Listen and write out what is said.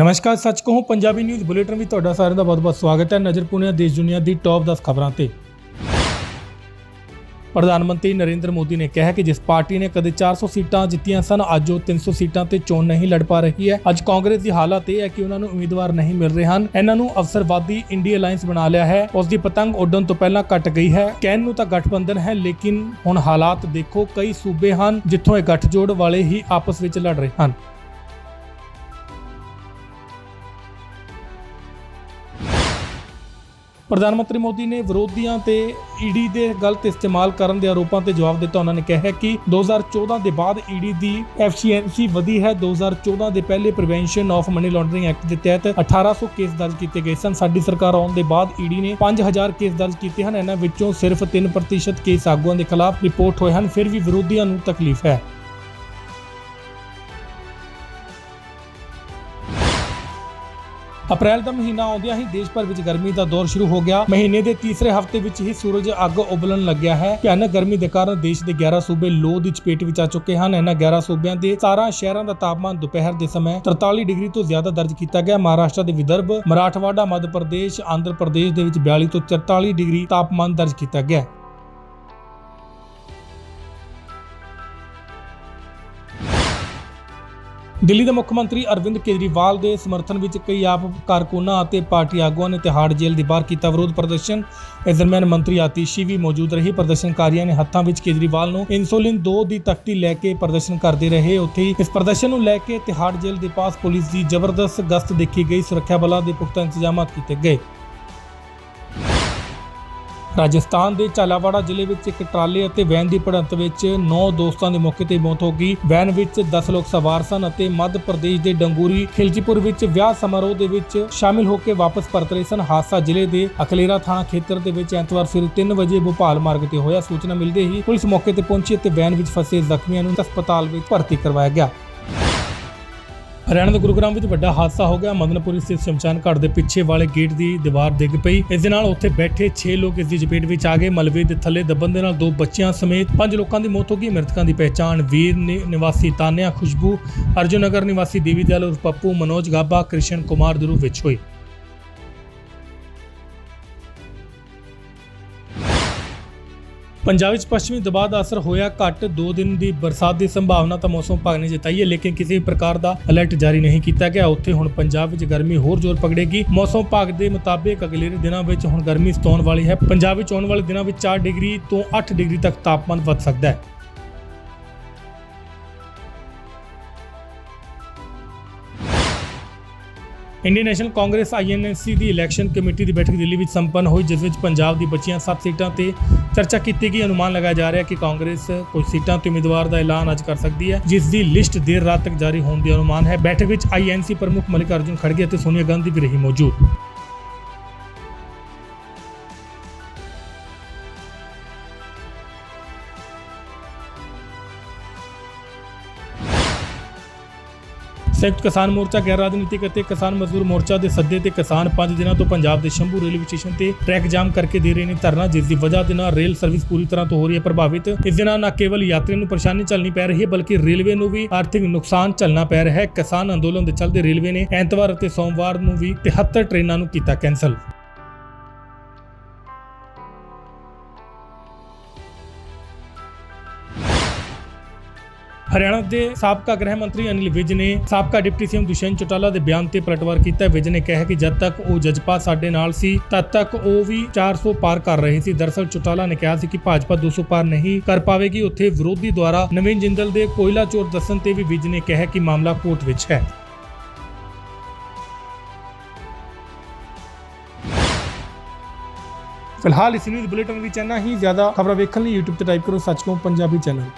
ਨਮਸਕਾਰ, ਸੱਚ ਕਹੂੰ, ਪੰਜਾਬੀ ਨਿਊਜ਼ ਬੁਲੇਟਿਨ ਵਿੱਚ ਤੁਹਾਡਾ ਸਾਰਿਆਂ ਦਾ ਬਹੁਤ-ਬਹੁਤ ਸਵਾਗਤ ਹੈ ਨਜ਼ਰ ਪੁਣਿਆ ਦੇਸ਼ ਦੁਨੀਆ ਦੀ ਟੌਪ 10 ਖਬਰਾਂ ਤੇ। ਪ੍ਰਧਾਨ ਮੰਤਰੀ ਨਰਿੰਦਰ ਮੋਦੀ ਨੇ ਕਿਹਾ ਕਿ ਜਿਸ ਪਾਰਟੀ ਨੇ ਕਦੇ 400 ਸੀਟਾਂ ਜਿੱਤੀਆਂ ਸਨ, ਅੱਜ ਉਹ 300 ਸੀਟਾਂ ਤੇ ਚੋਣ ਨਹੀਂ ਲੜ ਪਾ ਰਹੀ ਹੈ। ਅੱਜ ਕਾਂਗਰਸ ਦੀ ਹਾਲਤ ਇਹ ਹੈ ਕਿ ਉਹਨਾਂ ਨੂੰ ਉਮੀਦਵਾਰ ਨਹੀਂ ਮਿਲ ਰਹੇ ਹਨ। ਇਹਨਾਂ ਨੂੰ ਅਫਸਰਵਾਦੀ ਇੰਡੀਆ ਅਲਾਈਅੰਸ ਬਣਾ ਲਿਆ ਹੈ। ਉਸ ਦੀ ਪਤੰਗ ਉੱਡਣ ਤੋਂ ਪਹਿਲਾਂ ਕੱਟ ਗਈ ਹੈ। ਕਹਿਣ ਨੂੰ ਤਾਂ ਗਠਬੰਧਨ ਹੈ, ਲੇਕਿਨ ਹੁਣ ਹਾਲਾਤ ਦੇਖੋ, ਕਈ ਸੂਬੇ ਹਨ ਜਿੱਥੋਂ ਇਹ ਗੱਠਜੋੜ ਵਾਲੇ ਹੀ ਆਪਸ ਵਿੱਚ ਲੜ ਰਹੇ ਹਨ। ਪ੍ਰਧਾਨ ਮੰਤਰੀ ਮੋਦੀ ਨੇ ਵਿਰੋਧੀਆਂ ਤੇ ਈਡੀ ਦੇ ਗਲਤ ਇਸਤੇਮਾਲ ਕਰਨ ਦੇ ਆਰੋਪਾਂ ਤੇ ਜਵਾਬ ਦਿੱਤਾ। ਉਹਨਾਂ ਨੇ ਕਿਹਾ ਹੈ ਕਿ 2014 ਦੇ ਬਾਅਦ ਈਡੀ ਦੀ ਐਫਸੀਐਨਸੀ ਵਧੀ ਹੈ। 2014 ਦੇ ਪਹਿਲੇ prevention of money laundering act ਦੇ ਤਹਿਤ 1800 ਕੇਸ ਦਰਜ ਕੀਤੇ ਗਏ ਸਨ। ਸਾਡੀ ਸਰਕਾਰ ਆਉਣ ਦੇ ਬਾਅਦ ਈਡੀ ਨੇ 5000 ਕੇਸ ਦਰਜ ਕੀਤੇ ਹਨ। ਇਹਨਾਂ ਵਿੱਚੋਂ ਸਿਰਫ 3% ਕੇਸ ਆਗੂਆਂ ਦੇ ਖਿਲਾਫ ਰਿਪੋਰਟ ਹੋਏ ਹਨ। ਫਿਰ ਵੀ ਵਿਰੋਧੀਆਂ ਨੂੰ ਤਕਲੀਫ ਹੈ। ਅਪ੍ਰੈਲ ਦਾ ਮਹੀਨਾ ਆਉਂਦਿਆਂ ਹੀ ਦੇਸ਼ ਭਰ ਵਿੱਚ ਗਰਮੀ ਦਾ ਦੌਰ ਸ਼ੁਰੂ ਹੋ ਗਿਆ। ਮਹੀਨੇ ਦੇ ਤੀਸਰੇ ਹਫ਼ਤੇ ਵਿੱਚ ਹੀ ਸੂਰਜ ਅੱਗ ਉਬਲਣ ਲੱਗਿਆ ਹੈ। ਭਿਆਨਕ ਗਰਮੀ ਦੇ ਕਾਰਨ ਦੇਸ਼ ਦੇ 11 ਸੂਬੇ ਲੋ ਦੀ ਚਪੇਟ ਵਿੱਚ ਆ ਚੁੱਕੇ ਹਨ। ਇਹਨਾਂ 11 ਸੂਬਿਆਂ ਦੇ 17 ਸ਼ਹਿਰਾਂ ਦਾ ਤਾਪਮਾਨ ਦੁਪਹਿਰ ਦੇ ਸਮੇਂ 43 ਡਿਗਰੀ ਤੋਂ ਜ਼ਿਆਦਾ ਦਰਜ ਕੀਤਾ ਗਿਆ। ਮਹਾਰਾਸ਼ਟਰ ਦੇ ਵਿਦਰਭ, ਮਰਾਠਵਾੜਾ, ਮੱਧ ਪ੍ਰਦੇਸ਼, ਆਂਧਰ ਪ੍ਰਦੇਸ਼ ਦੇ ਵਿੱਚ 42 ਤੋਂ 44 ਡਿਗਰੀ ਤਾਪਮਾਨ ਦਰਜ ਕੀਤਾ ਗਿਆ। ਦਿੱਲੀ ਦੇ ਮੁੱਖ ਮੰਤਰੀ ਅਰਵਿੰਦ ਕੇਜਰੀਵਾਲ ਦੇ ਸਮਰਥਨ ਵਿੱਚ ਕਈ ਆਪ ਕਾਰਕੁਨਾਂ ਅਤੇ ਪਾਰਟੀ ਆਗੂਆਂ ਨੇ ਤਿਹਾੜ ਜੇਲ੍ਹ ਦੇ ਬਾਹਰ ਕੀਤਾ ਵਿਰੋਧ ਪ੍ਰਦਰਸ਼ਨ। ਇਸ ਦਰਮਿਆਨ ਮੰਤਰੀ ਆਤੀਸ਼ੀ ਵੀ ਮੌਜੂਦ ਰਹੀ। ਪ੍ਰਦਰਸ਼ਨਕਾਰੀਆਂ ਨੇ ਹੱਥਾਂ ਵਿੱਚ ਕੇਜਰੀਵਾਲ ਨੂੰ ਇਨਸੂਲਿਨ 2 ਦੀ ਤਖਤੀ ਲੈ ਕੇ ਪ੍ਰਦਰਸ਼ਨ ਕਰਦੇ ਰਹੇ। ਉੱਥੇ ਇਸ ਪ੍ਰਦਰਸ਼ਨ ਨੂੰ ਲੈ ਕੇ ਤਿਹਾੜ ਜੇਲ੍ਹ ਦੇ ਪਾਸ ਪੁਲਿਸ ਦੀ ਜ਼ਬਰਦਸਤ ਗਸ਼ਤ ਦੇਖੀ ਗਈ। ਸੁਰੱਖਿਆ ਬਲਾਂ ਦੇ ਪੁਖਤਾ ਇੰਤਜ਼ਾਮਾਤ ਕੀਤੇ ਗਏ। ਰਾਜਸਥਾਨ ਦੇ ਝਾਲਾਵਾੜਾ ਜ਼ਿਲ੍ਹੇ ਵਿੱਚ ਇੱਕ ਟਰਾਲੇ ਅਤੇ ਵੈਨ ਦੀ ਭਿੜੰਤ ਵਿੱਚ 9 ਦੋਸਤਾਂ ਦੀ ਮੌਕੇ ਤੇ ਮੌਤ ਹੋ ਗਈ। ਵੈਨ ਵਿੱਚ 10 ਲੋਕ ਸਵਾਰ ਸਨ ਅਤੇ ਮੱਧ ਪ੍ਰਦੇਸ਼ ਦੇ ਡੰਗੂਰੀ ਖਿਲਜੀਪੁਰ ਵਿੱਚ ਵਿਆਹ ਸਮਾਰੋਹ ਦੇ ਵਿੱਚ ਸ਼ਾਮਿਲ ਹੋ ਕੇ ਵਾਪਸ ਪਰਤ ਰਹੇ ਸਨ। ਹਾਦਸਾ ਜ਼ਿਲ੍ਹੇ ਦੇ ਅਕਲੇਰਾ ਥਾਣਾ ਖੇਤਰ ਦੇ ਵਿੱਚ ਐਤਵਾਰ ਸਵੇਰੇ 3 ਵਜੇ ਭੋਪਾਲ ਮਾਰਗ ਤੇ ਹੋਇਆ। ਸੂਚਨਾ ਮਿਲਦੇ ਹੀ ਪੁਲਿਸ ਮੌਕੇ ਤੇ ਪਹੁੰਚੀ ਅਤੇ ਵੈਨ ਵਿੱਚ ਫਸੇ ਜ਼ਖਮੀਆਂ ਨੂੰ ਹਸਪਤਾਲ ਵਿੱਚ ਭਰਤੀ ਕਰਵਾਇਆ ਗਿਆ। ਹਰਿਆਣਾ ਦੇ ਗੁਰੂਗ੍ਰਾਮ ਵਿੱਚ ਵੱਡਾ ਹਾਦਸਾ ਹੋ ਗਿਆ। ਮਦਨਪੁਰੀ ਸਥਿਤ ਸ਼ਮਸ਼ਾਨ ਘਾਟ ਦੇ ਪਿੱਛੇ ਵਾਲੇ ਗੇਟ ਦੀ ਦੀਵਾਰ ਡਿੱਗ ਪਈ। ਇਸ ਦੇ ਨਾਲ ਉੱਥੇ ਬੈਠੇ 6 ਲੋਕ ਇਸ ਦੀ ਚਪੇਟ ਵਿੱਚ ਆ ਗਏ। ਮਲਬੇ ਦੇ ਥੱਲੇ ਦੱਬਣ ਦੇ ਨਾਲ ਦੋ ਬੱਚਿਆਂ ਸਮੇਤ ਪੰਜ ਲੋਕਾਂ ਦੀ ਮੌਤ ਹੋ ਗਈ। ਮ੍ਰਿਤਕਾਂ ਦੀ ਪਹਿਚਾਣ ਵੀਰ ਨਿ- ਨਿਵਾਸੀ ਤਾਨਿਆ ਖੁਸ਼ਬੂ, ਅਰਜੁਨ ਨਗਰ ਨਿਵਾਸੀ ਦੇਵੀ ਦਿਆਲ ਉਰਫ ਪੱਪੂ, ਮਨੋਜ ਗਾਬਾ, ਕ੍ਰਿਸ਼ਨ ਕੁਮਾਰ ਦੇ ਰੂਪ ਵਿੱਚ ਹੋਈ। ਪੰਜਾਬ ਵਿੱਚ ਪੱਛਮੀ ਦਬਾਅ ਦਾ ਅਸਰ ਹੋਇਆ ਘੱਟ। 2 ਦਿਨ ਦੀ ਬਰਸਾਤ ਦੀ ਸੰਭਾਵਨਾ ਤਾਂ ਮੌਸਮ ਵਿਭਾਗ ਨੇ ਜਤਾਈ ਹੈ, ਲੇਕਿਨ ਕਿਸੇ ਵੀ ਪ੍ਰਕਾਰ ਦਾ ਅਲਰਟ ਜਾਰੀ ਨਹੀਂ ਕੀਤਾ ਗਿਆ। ਉੱਥੇ ਹੁਣ ਪੰਜਾਬ ਵਿੱਚ ਗਰਮੀ ਹੋਰ ਜ਼ੋਰ ਪਕੜੇਗੀ। ਮੌਸਮ ਵਿਭਾਗ ਦੇ ਮੁਤਾਬਿਕ ਅਗਲੇ ਦਿਨਾਂ ਵਿੱਚ ਹੁਣ ਗਰਮੀ ਸਤਾਉਣ ਵਾਲੀ ਹੈ। ਪੰਜਾਬ ਵਿੱਚ ਆਉਣ ਵਾਲੇ ਦਿਨਾਂ ਵਿੱਚ 4 ਡਿਗਰੀ ਤੋਂ 8 ਡਿਗਰੀ ਤੱਕ ਤਾਪਮਾਨ ਵੱਧ ਸਕਦਾ ਹੈ। ਇੰਡੀਅਨ ਨੈਸ਼ਨਲ ਕਾਂਗਰਸ ਆਈਐਨਸੀ ਦੀ ਇਲੈਕਸ਼ਨ ਕਮੇਟੀ ਦੀ ਬੈਠਕ ਦਿੱਲੀ ਵਿੱਚ ਸੰਪੰਨ ਹੋਈ, ਜਿਸ ਵਿੱਚ ਪੰਜਾਬ ਦੀ ਬਚੀਆਂ 7 ਸੀਟਾਂ ਤੇ ਚਰਚਾ ਕੀਤੀ ਗਈ। ਅਨੁਮਾਨ ਲਗਾਇਆ ਜਾ ਰਿਹਾ ਹੈ ਕਿ ਕਾਂਗਰਸ ਕੁਝ ਸੀਟਾਂ ਤੇ ਉਮੀਦਵਾਰ ਦਾ ਐਲਾਨ ਅੱਜ ਕਰ ਸਕਦੀ ਹੈ, ਜਿਸ ਦੀ ਲਿਸਟ ਦੇਰ ਰਾਤ ਤੱਕ ਜਾਰੀ ਹੋਣ ਦੀ ਅਨੁਮਾਨ ਹੈ। ਬੈਠਕ ਵਿੱਚ ਆਈਐਨਸੀ ਪ੍ਰਮੁੱਖ ਮਲਿਕ ਅਰਜੁਨ ਖੜਗੇ ਅਤੇ ਸੋਨੀਆ ਗਾਂਧੀ ਵੀ ਰਹੀ ਮੌਜੂਦ। ਸੰਯੁਕਤ ਕਿਸਾਨ ਮੋਰਚਾ, ਗੈਰ ਰਾਜਨੀਤਿਕ ਅਤੇ ਕਿਸਾਨ ਮਜ਼ਦੂਰ ਮੋਰਚਾ ਦੇ ਸੱਦੇ ਤੇ ਕਿਸਾਨ 5 ਦਿਨਾਂ ਤੋਂ ਪੰਜਾਬ ਦੇ ਸ਼ੰਭੂ ਰੇਲਵੇ ਸਟੇਸ਼ਨ ਤੇ ਟਰੈਕ ਜਾਮ ਕਰਕੇ ਦੇ ਰਹੇ ਨੇ ਧਰਨਾ, ਜਿਸ ਦੀ ਵਜ੍ਹਾ ਦੇ ਨਾਲ ਰੇਲ ਸਰਵਿਸ ਪੂਰੀ ਤਰ੍ਹਾਂ ਤੋਂ ਹੋ ਰਹੀ ਹੈ ਪ੍ਰਭਾਵਿਤ। ਇਸ ਦੇ ਨਾਲ ਨਾ ਕੇਵਲ ਯਾਤਰੀਆਂ ਨੂੰ ਪਰੇਸ਼ਾਨੀ ਝੱਲਣੀ ਪੈ ਰਹੀ ਹੈ, ਬਲਕਿ ਰੇਲਵੇ ਨੂੰ ਵੀ ਆਰਥਿਕ ਨੁਕਸਾਨ ਝੱਲਣਾ ਪੈ ਰਿਹਾ ਹੈ। ਕਿਸਾਨ ਅੰਦੋਲਨ ਦੇ ਚੱਲਦੇ ਰੇਲਵੇ ਨੇ ਐਤਵਾਰ ਅਤੇ ਸੋਮਵਾਰ ਨੂੰ ਵੀ 73 ਟ੍ਰੇਨਾਂ ਨੂੰ ਕੀਤਾ ਕੈਂਸਲ। ਹਰਿਆਣਾ ਦੇ ਸਾਬਕਾ ਗ੍ਰਹਿ ਮੰਤਰੀ ਅਨਿਲ ਵਿਜ ਨੇ ਸਾਬਕਾ ਡਿਪਟੀ ਸੀਐਮ ਦੁਸ਼ਯੰਤ ਚੌਟਾਲਾ ਦੇ ਬਿਆਨ ਤੇ ਪਲਟਵਾਰ ਕੀਤਾ। ਵਿਜ ਨੇ ਕਿਹਾ ਕਿ ਜਦ ਤੱਕ ਉਹ ਜਜਪਾ ਸਾਡੇ ਨਾਲ ਸੀ, ਤਦ ਤੱਕ ਉਹ ਵੀ 400 ਪਾਰ ਕਰ ਰਹੇ ਸੀ। ਦਰਸਲ ਚੌਟਾਲਾ ਨੇ ਕਿਹਾ ਸੀ ਕਿ ਭਾਜਪਾ 200 ਪਾਰ ਨਹੀਂ ਕਰ ਪਾਵੇਗੀ। ਉੱਥੇ ਵਿਰੋਧੀ ਦੁਆਰਾ ਨਵੀਨ ਜਿੰਦਲ ਦੇ ਕੋਇਲਾ ਚੋਰ ਦੱਸਣ ਤੇ ਵੀ ਵਿਜ ਨੇ ਕਿਹਾ ਕਿ ਮਾਮਲਾ ਕੋਰਟ ਵਿੱਚ ਹੈ। ਫਿਲਹਾਲ ਇਸ ਨਿਊਜ਼ ਬੁਲੇਟਿਨ ਵਿੱਚ ਇੰਨਾ ਹੀ। ਜ਼ਿਆਦਾ ਖਬਰਾਂ ਵੇਖਣ ਲਈ YouTube ਤੇ ਟਾਈਪ ਕਰੋ ਸੱਚ ਪੰਜਾਬੀ ਚੈਨਲ।